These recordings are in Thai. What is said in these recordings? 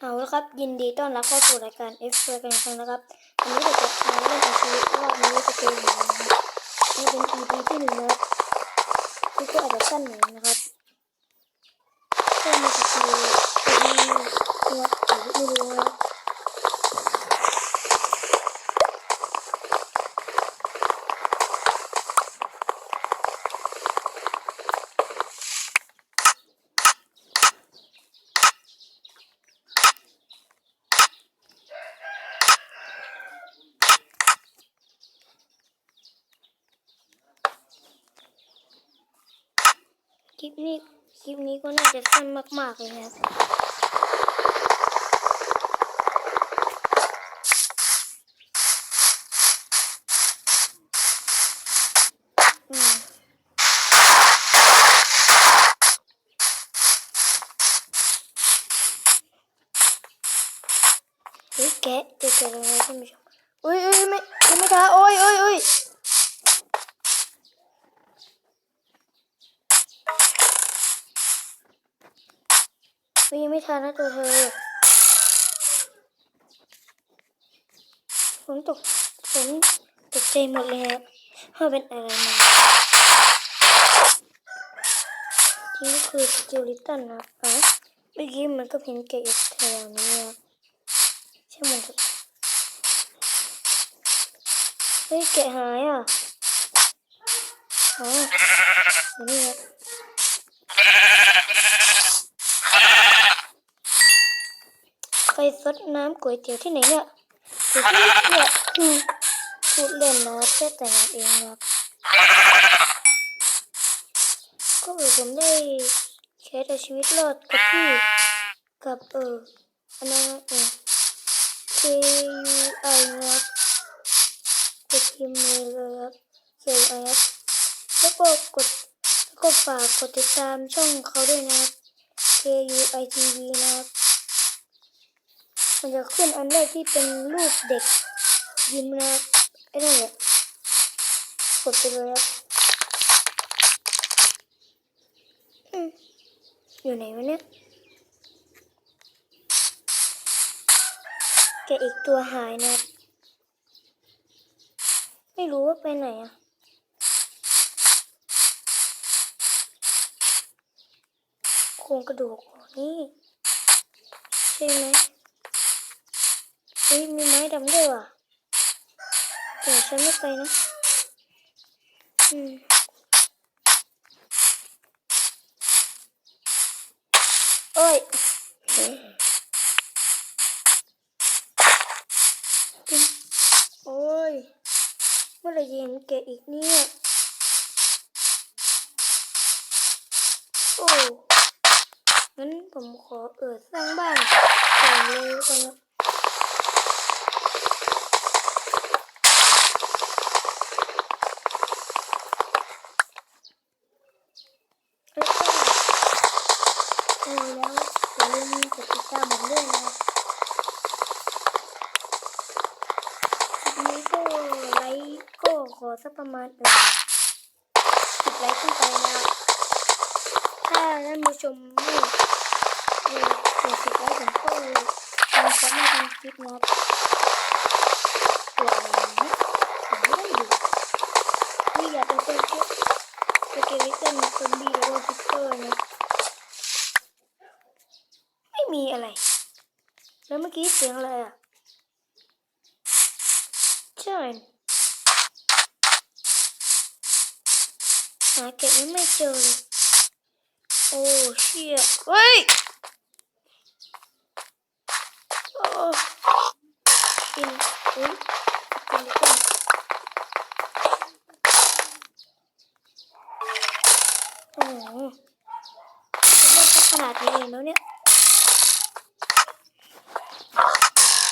เอาละครับยินดีต้อนรับเข้าสู่รายการ F รายการอีกครั้งนะครับวันนี้เราจะมาเล่นกับชีวิตรอบนี้จะเป็นึ่งนะครับนี่เป็น EP ที่หนึ่งนะครับที่ก็อาจจะสั้นหน่อยนะครับก็มีสกิลที่นะครับหรือไม่รู้นะครับ ลิปนี้คลิปนี้ก็น่าจะสั้นมาก ๆ เลยครับอืมเฮ้ยแกะเจอแกะอะไรท่านผู้ชมอุ้ยอุ้ยไม่ไม่ทันโอ้ยโอ้ยโอ้ย เฮ้ยยังไม่ทันนะตัวเธอ ผมตกผมตกใจหมดเลยครับว่าเป็นอะไรมาทีนี่คือสกิลลิตันนะอะเมื่อกี้มันก็เพ้นแกะอีกแถวนี้ครับใช่มันเถอะเฮ้ยแกะหายอะอ๋อนนี้ครับ ครซดน้ำก๋วยเตี๋ยวที่ไหนเนี่ยเดี๋ยวพี่เนี่ยอืมพูดเล่นนะครับแค่แต่งงานเองนะครับก็เออผมได้ใช้แต่ชีวิตรอดกับพี่กับเอออันนั้นเออ K U I นะครับกดพิมเลยครับ K U I ครับแล้วก็กดแล้วก็ฝากกดติดตามช่องเขาด้วยนะครับ K U I T V นะครับ มันจะขึ้นอันแรกที่เป็นรูปเด็กยิ้มนะไอ้นั่นแหละกดไปเลยครับอยู่ไหนวะเนี่ยแกอีกตัวหายนะ ไม่รู้ว่าไปไหนอะโครงกระดูกนี่ ใช่ไหม เฮ้ยมีไม้ดำด้วยว่ะแต่ฉันไม่ไปนะอืมโอ้ยโอ้ยเมื่อไรเห็นแกอีกเนี่ยโอ้งั้นผมขอเอิดสร้างบ้านก่อนเลยก่อนนะ แล้วก็เออแล้วอย่าลืมก ด้วยนะนี้ก็ไลค์ก็ขอสักประมาณเออสิบไลค์ขึ้นไปนะครับถ้าท่านผู้ชมไม่เออถึงสิบไลค์ผมก็จะไม่ทำคลิปนะครับตัวอะไรนะผมไม่ได้ดูนี่อยากจะเป็นคลิปสเกลิตันซอมบี้แล้วก็พิกเกอร์นะไม่มีอะไร แล้วเมื่อกี้เสียงอะไรอะใช่หาเก็บยังไม่เจอเลยโอ้เชี่ยเฮ้ยโอ้กินอุ้ยกินต้นโอ้โหเล่นขนาดนี้เองแล้วเนี่ย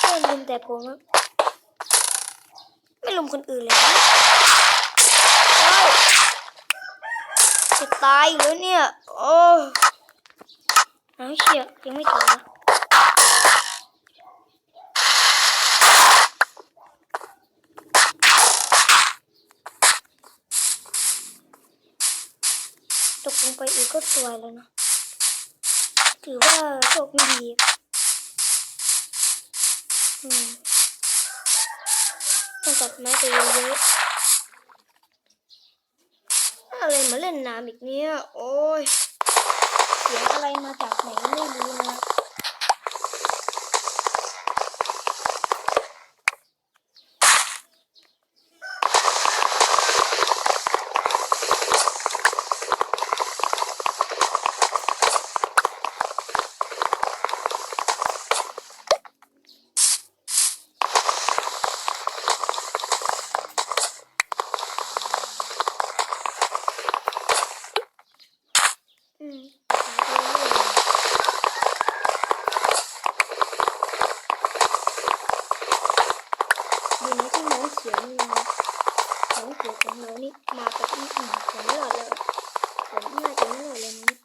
เพื่อน ลุมแต่ผมไม่ลุมคนอื่นเลยนะจะตายแล้วเนี่ย โอ้น้ำเชี่ยยังไม่ถึงนะตกลงไปอีกก็สวยแล้วนะ ถือว่าโชคไม่ดี ต้องตัดไม้ไปเยอะๆอะไรมาเล่นน้ำอีกเนี่ย โอ้ย เสียงอะไรมาจากไหนไม่รู้นะ อืมหาไปเรื่อยๆดีนะที่น้องเขียวนี่นะน้องเขียวของเรานี่มาแบบนี้อืมผมไม่หลอดเลยผมน่าจะไม่หลอดเลยนะ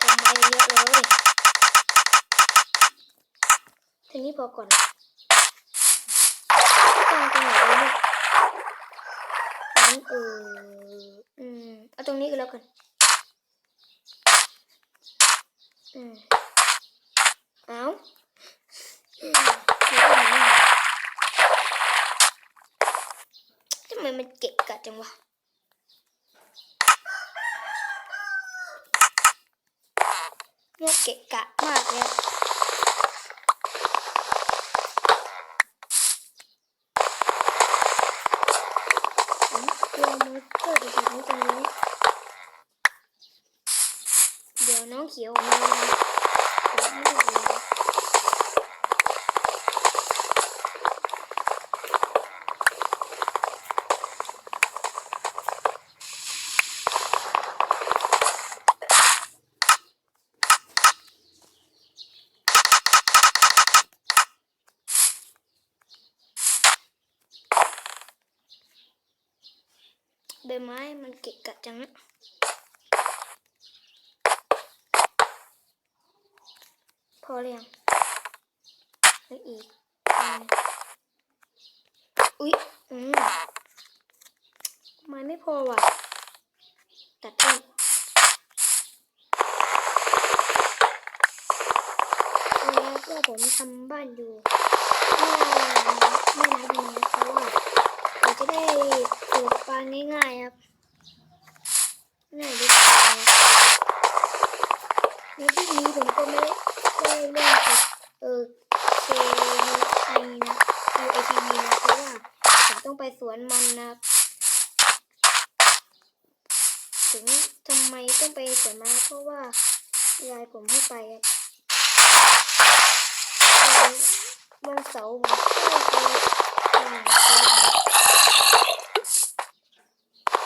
ทำไมเยอะเลยทีนี้พอก่อนตั้งตรงไหนวะเนี่ยงั้นเอออืมเอาตรงนี้ก็แล้วกันอืมเอาอืมเดี๋ยวก่อนนะทำไมันเกะกะจังวะเนี่ยเกะกะมากเลยอะอืมกลัวนสเตอร์จะถึงตรงนี้เดี๋ยวน้องเขียวมาผมไม่รู้เลย ใบไม้มันเกะกะจังนะพอหรือยังไม่อีก อุ๊ย อืมไม้ไม่พอว่ะ ตัดทิ้งแล้วก็ผมทำบ้านอยู่ไม่นานไม่ดีนะเพราะว่าเรา จะได้ปลูกปลาง่ายๆครับง่ายดีกว่าในที่นี้ผมก็ไม่ได้เล่นกับเออ K U I นะ U A T V นะเพราะว่าผมต้องไปสวนมันนะถึงทำไมต้องไปสวนมันเพราะว่ายายผมให้ไปครับเออวันเสาร์ผมก็ไปอ่าไป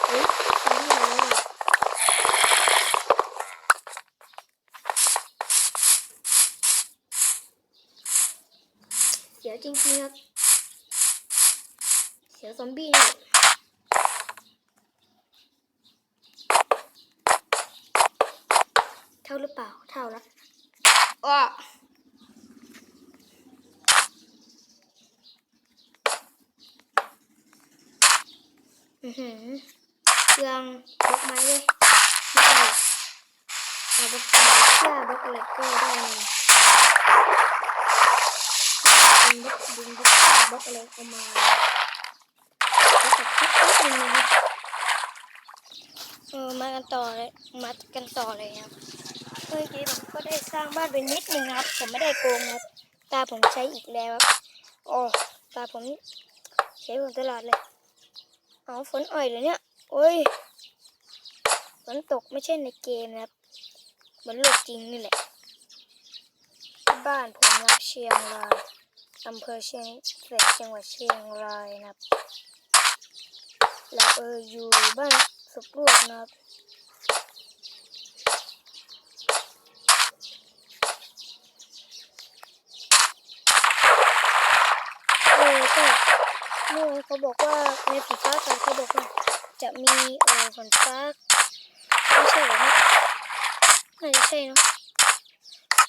เฮ้ยทำอะไรอะ เสียว จริงๆครับ เสียวซอมบี้นี่เท่าหรือเปล่า เท่าแล้วอ้ออือหือเครื่องบล็อกไม้เลยไม่เอาเอาบล็อกไม้เชื่อบล็อกอะไรก็ได้เลยดึ งบล็อกดึงบล็อกบล็อกอะไรออกมาแล้วก็คลิปนิดนึงนะครับเออมากันต่อเลยมากันต่อเลยครับเมื่อกี้ผมก็ได้สร้างบ้านเป็นนิดนึงครับ ผมไม่ได้โกงครับ ตาผมใช้อีกแล้วครับโอ้ตาผมใช้ผมตลอดเลยเอาฝนอ่อยเลยเนี่ยโอ้ยฝนตกไม่ใช่ในเกมนะครับเหมือนโลกจริงนี่แหละ บ้านผมรับเชียงราย อำเภอเชียงแสนจังหวัดเชียงรายนะครับแล้วเอออยู่บ้านสุกลูกนะครับเออใช่เมื่อเขาบอกว่าในฝนฟ้าเขาบอกว่าจะมีเออฝนฟ้าไม่ใช่เหรอนี่ยน่าจะใช่เนอะ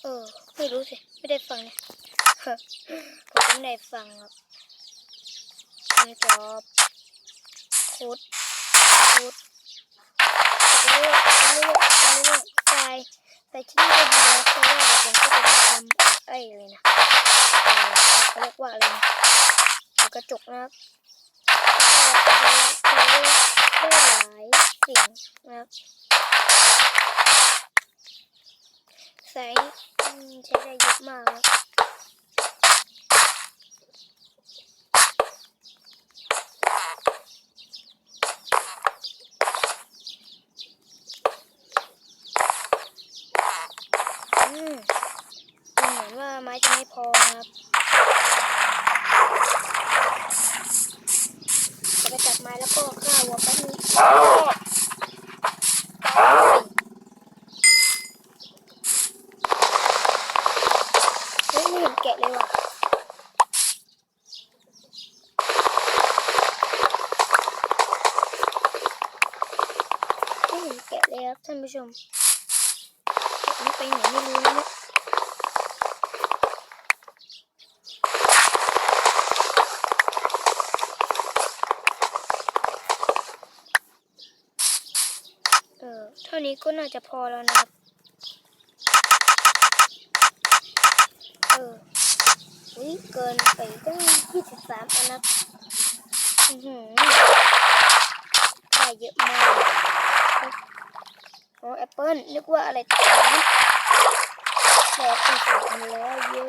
เออไม่รู้สิ ไม่ได้ฟังเนี่ย ผมไม่ได้ฟังครับคำตอบคุดคุดไปเรื่อยไปเรื่อยไปเรื่อยตายแต่ที่นี่ก็ดีนะเพราะว่าผมก็จะทำไอ้เลยนะเขาเรียกว่าอะไรนะกระจกนะครับใช้ได้หลายสิ่งนะครับใช้ใช้ได้เยอะมากครับอืมดูเหมือนว่า ไม้จะไม่พอครับจะไปจับไม้แล้วก็ฆ่าวัวแป๊บนึงเฮ้ยไม่เห็นแกะเลยว่ะ ไม่เห็นแกะเลยครับท่านผู้ชมแกะมันไปไหนไม่รู้นะเนี่ย เท่านี้ก็น่าจะพอแล้วนะครับ เอออุ้ยเกินไปตั้งยี่สิบสามอันนะอือหือได้เยอะมากโอ๋อแอปเปิ้ลนึกว่าอะไรตัดนะแล้วเป็นสองอันแล้วเย้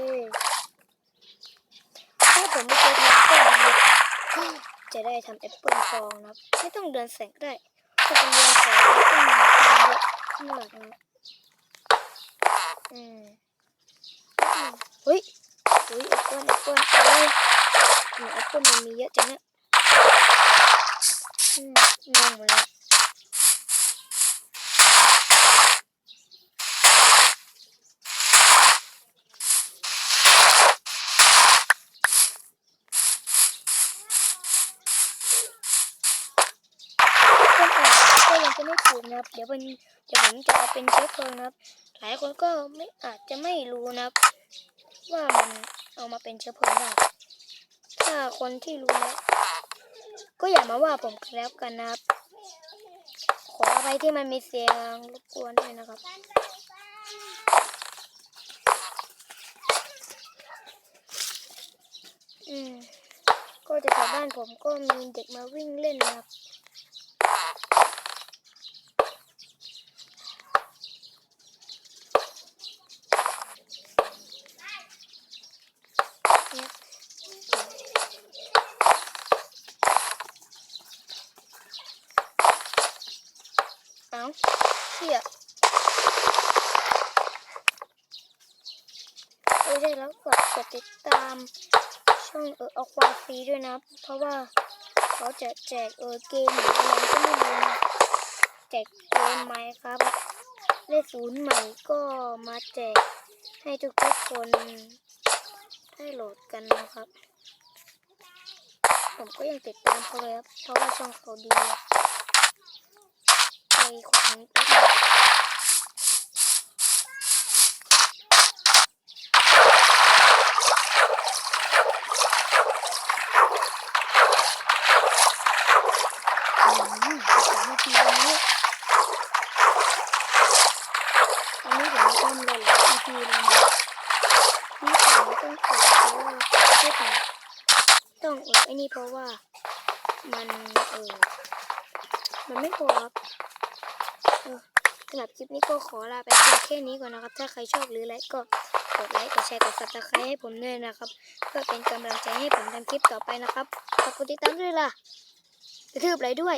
ถ้าผมไม่เคยทำก็ดีจะได้ทำแอปเปิ้ลฟองนะไม่ต้องเดินแสงก็ได้ถ้าเป็นเดินแสง เยอะมากนะอืมอืมเฮ้ยเฮ้ยแอปเปิ้ลแอปเปิ้ลเอ้ยอืมแอปเปิ้ลมันมีเยอะจังเนี่ยอืมงงหมดแล้ว เครื่องอ่านก็ยังจะไม่ถูกนะครับ เดี๋ยวเป็นเดี๋ยวผมจะเอาเป็นเชื้อเพลิงนะครับ หลายคนก็ไม่อาจจะไม่รู้นะครับ ว่ามันเอามาเป็นเชื้อเพลิงได้ถ้าคนที่รู้แล้วก็อย่ามาว่าผมแล้วกันนะครับ ขออภัยที่มันมีเสียงรบกวนด้วยนะครับอืมก็จะแถวบ้านผมก็มีเด็กมาวิ่งเล่นนะครับ เอา เชี่ยเออได้แล้วกดกดติดตามช่องเออเอาความฟรีด้วยนะ เพราะว่าเขาจะแจกเออเกมหรืออะไรก็ไม่รู้นะแจกเกมไหมครับได้ศูนย์ใหม่ก็มาแจกให้ทุกๆคนได้โหลดกันนะครับ ผมก็ยังติดตามเขาเลยครับ เพราะว่าช่องเขาดี อะไปขอนี้แป๊บนึงอืมสิบสามนาทีแล้วเนี่ยอันนี้ผมทำหลายๆ EP แล้วนะนี่ต้องกดเพราะว่ามต้องอดไอ้นี่เพราะว่ามันเออมันไม่พอครับเออสำหรับคลิปนี้ก็ขอลาไปเพียงแค่นี้ก่อนนะครับ ถ้าใครชอบหรืออะไรก็กดไลค์ กดแชร์ กดซับสไครต์ให้ผมด้วยนะครับ เพื่อเป็นกำลังใจให้ผมทำคลิปต่อไปนะครับ ฝากกดติดตามด้วยล่ะ กระทืบไรด้วย